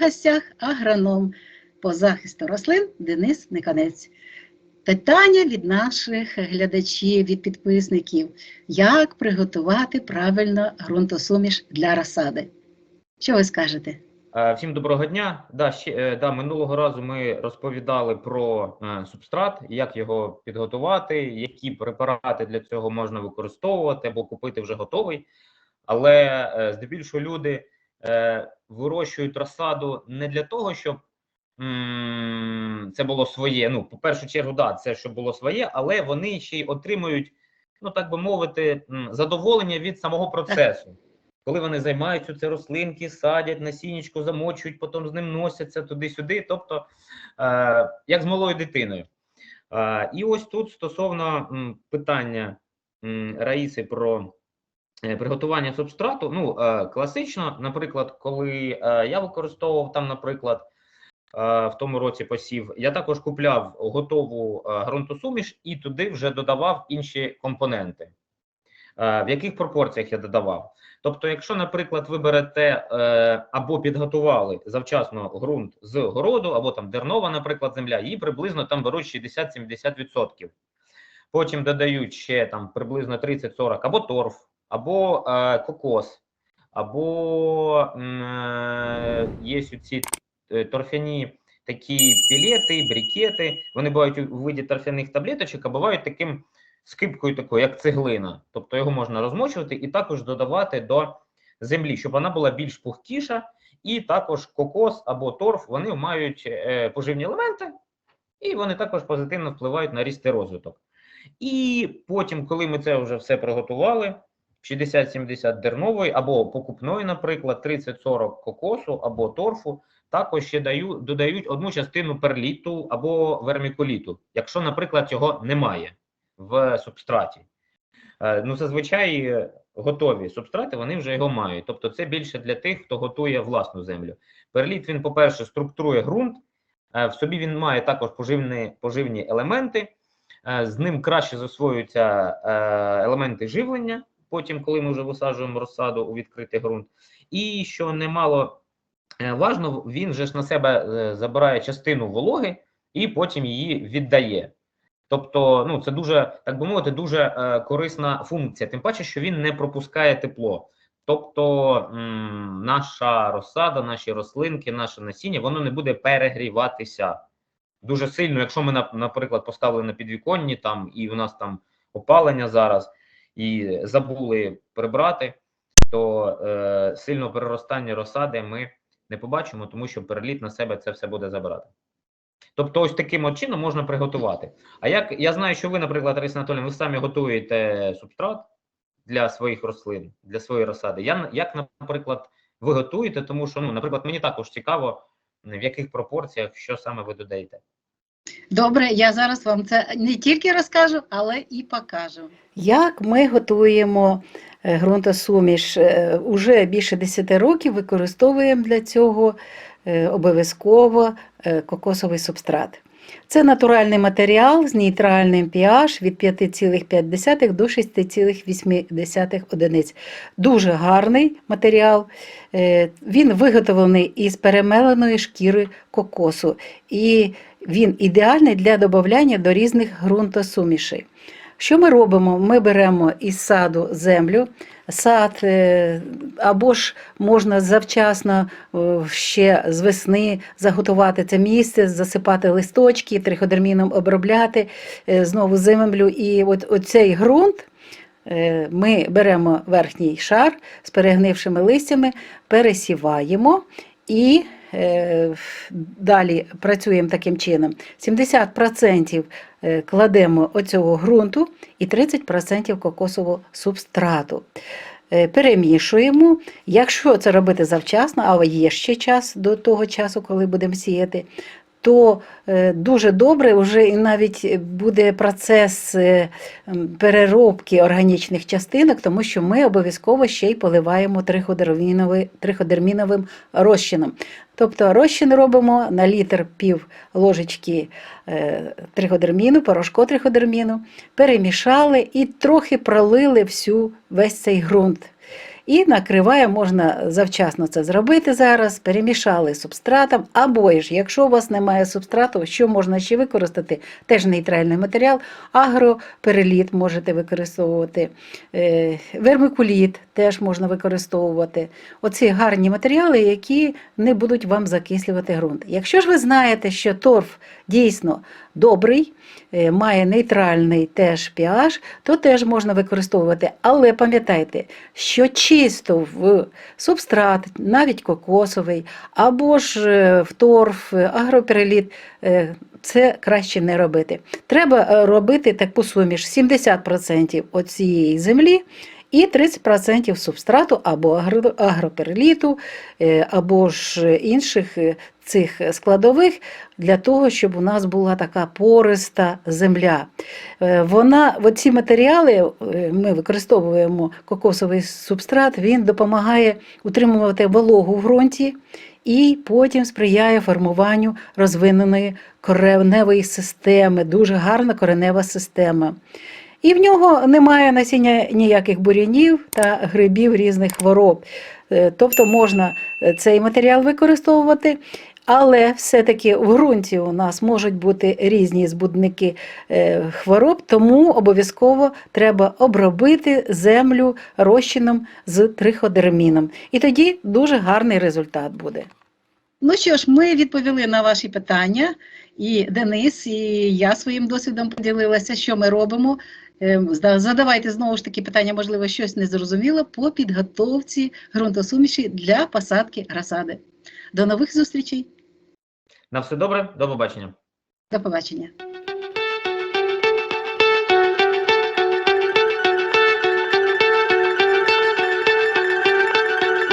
гостях агроном по захисту рослин Денис Никанець. Питання від наших глядачів, від підписників: як приготувати правильно ґрунтосуміш для розсади? Що ви скажете? Е, Всім доброго дня. Да, ще, е, да, минулого разу ми розповідали про е, субстрат, як його підготувати, які препарати для цього можна використовувати або купити вже готовий. Але е, здебільшого люди е, вирощують розсаду не для того, щоб це було своє. Ну, по першу чергу, да, це щоб було своє, але вони ще й отримують, ну так би мовити, задоволення від самого процесу. Коли вони займаються це рослинки, садять насіннячко, замочують, потім з ним носяться туди-сюди, тобто е, як з малою дитиною. Е, і ось тут стосовно м, питання м, Раїси про приготування субстрату, ну е, класично, наприклад, коли е, я використовував там, наприклад, е, в тому році посів, я також купляв готову е, ґрунтосуміш і туди вже додавав інші компоненти. Е, В яких пропорціях я додавав? Тобто, якщо, наприклад, ви берете е, або підготували завчасно ґрунт з городу, або там дернова, наприклад, земля, її приблизно там беруть 60-70%. Потім додають ще там приблизно 30-40 або торф, або е, кокос, або е, є ці е, торфяні такі пілети, брікети. Вони бувають у виді торфяних таблеточок, а бувають таким скипкою такою, як цеглина. Тобто його можна розмочувати і також додавати до землі, щоб вона була більш пухкіша, і також кокос або торф вони мають е, поживні елементи, і вони також позитивно впливають на ріст і розвиток. І потім, коли ми це вже все приготували, 60-70 дернової або покупної, наприклад, 30-40 кокосу або торфу, також ще даю, додають одну частину перліту або вермікуліту, якщо, наприклад, цього немає в субстраті. Е, Ну, зазвичай готові субстрати, вони вже його мають. Тобто, це більше для тих, хто готує власну землю. Перліт, він, по-перше, структурує ґрунт, е, в собі він має також поживні, поживні елементи, е, з ним краще засвоюються елементи живлення, потім, коли ми вже висаджуємо розсаду у відкритий ґрунт. І що немало е, важно, він же ж на себе е, забирає частину вологи і потім її віддає. Тобто, ну це дуже так би мовити, дуже е, корисна функція. Тим паче, що він не пропускає тепло. Тобто, наша розсада, наші рослинки, наше насіння, воно не буде перегріватися дуже сильно. Якщо ми, наприклад, поставили на підвіконні там, і у нас там опалення зараз, і забули прибрати, то е, сильного переростання розсади ми не побачимо, тому що переліт на себе це все буде забирати. Тобто, ось таким от чином можна приготувати. А як я знаю, що ви, наприклад, Раїса Анатолійовна, ви самі готуєте субстрат для своїх рослин, для своєї розсади. Я як, наприклад, ви готуєте, тому що, ну, наприклад, мені також цікаво, в яких пропорціях, що саме ви додаєте. Добре, я зараз вам це не тільки розкажу, але і покажу. Як ми готуємо е, ґрунтосуміш? Е, Уже більше 10 років використовуємо для цього е, обов'язково кокосовий субстрат. Це натуральний матеріал з нейтральним pH від 5,5 до 6,8 одиниць. Дуже гарний матеріал. Він виготовлений із перемеленої шкіри кокосу. І він ідеальний для додавання до різних ґрунтосумішей. Що ми робимо? Ми беремо із саду землю, сад е, або ж можна завчасно е, ще з весни заготувати це місце, засипати листочки, триходерміном обробляти е, знову землю. І от оцей ґрунт ми беремо верхній шар з перегнившими листями, пересіваємо і далі працюємо таким чином. 70% е, кладемо оцього ґрунту і 30% кокосового субстрату. Е, Перемішуємо. Якщо це робити завчасно, а є ще час до того часу, коли будемо сіяти, то е, дуже добре вже і навіть буде процес е, переробки органічних частинок, тому що ми обов'язково ще й поливаємо триходерміновим розчином. Тобто розчин робимо на літр пів ложечки е, триходерміну, порошку триходерміну, перемішали і трохи пролили всю весь цей ґрунт. І накриває, можна завчасно це зробити зараз, перемішали субстратом, або ж, якщо у вас немає субстрату, що можна ще використати? Теж нейтральний матеріал, агропереліт можете використовувати, е, вермикуліт теж можна використовувати. Оці гарні матеріали, які не будуть вам закислювати ґрунт. Якщо ж ви знаєте, що торф дійсно добрий, е, має нейтральний теж pH, то теж можна використовувати. Але пам'ятайте, що чисто в субстрат, навіть кокосовий, або ж е, в торф, е, агропереліт, е, це краще не робити. Треба робити таку суміш 70% оцієї землі. І 30% субстрату або агро- агропереліту, е, або ж інших е, цих складових для того, щоб у нас була така пориста земля. Е, Вона, ці матеріали ми використовуємо кокосовий субстрат, він допомагає утримувати вологу в ґрунті і потім сприяє формуванню розвиненої кореневої системи, дуже гарна коренева система. І в нього немає насіння ніяких бур'янів та грибів різних хвороб. Е, Тобто можна е, цей матеріал використовувати, але все-таки в ґрунті у нас можуть бути різні збудники е, хвороб, тому обов'язково треба обробити землю розчином з триходерміном. І тоді дуже гарний результат буде. Ну що ж, ми відповіли на ваші питання, і Денис, і я своїм досвідом поділилася, що ми робимо. Ем, Задавайте знову ж таки питання, можливо, щось не зрозуміло по підготовці ґрунтосуміші для посадки розсади. До нових зустрічей, На все добре, до побачення. до побачення.